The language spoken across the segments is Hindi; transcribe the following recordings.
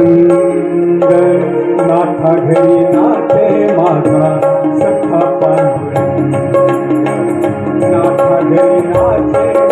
रंग नाथा घरी नाचे माझा सखा पांडुरंग नाथा घरी नाचे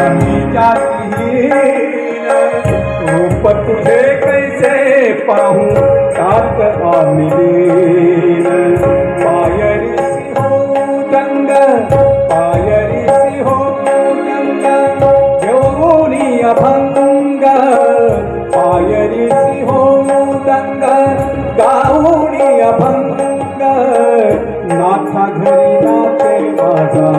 आम्ही जातीहीन रूप तुझे कैसे पाहू तात आमिलीन पायरी सिंहो दंग पायरी सिंहो दंग देवरुनी अभंग। पायरी सिंहो दंग गाऊनी अभंग नाथा घरी नाचे माझा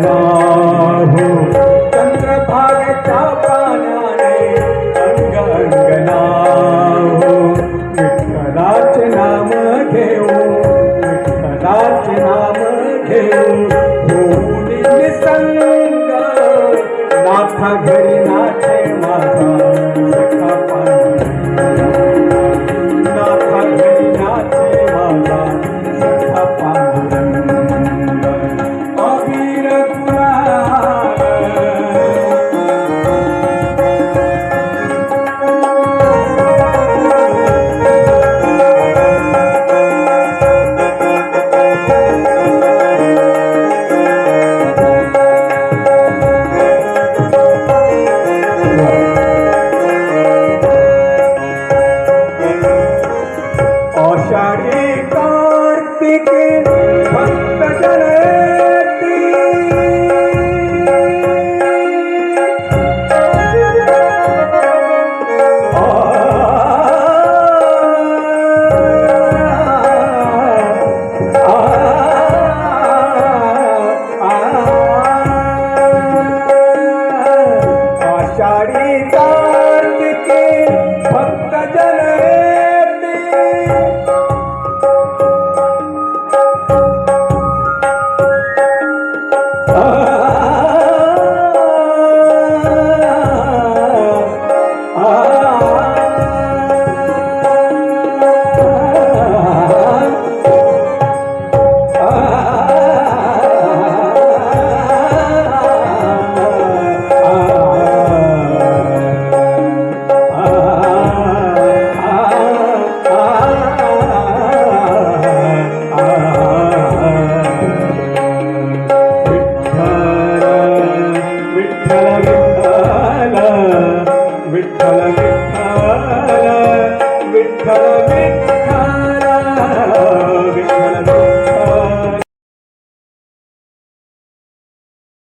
No. आषाढी कार्तिक भक्त जलती आषाढी कार्तिक भक्त जन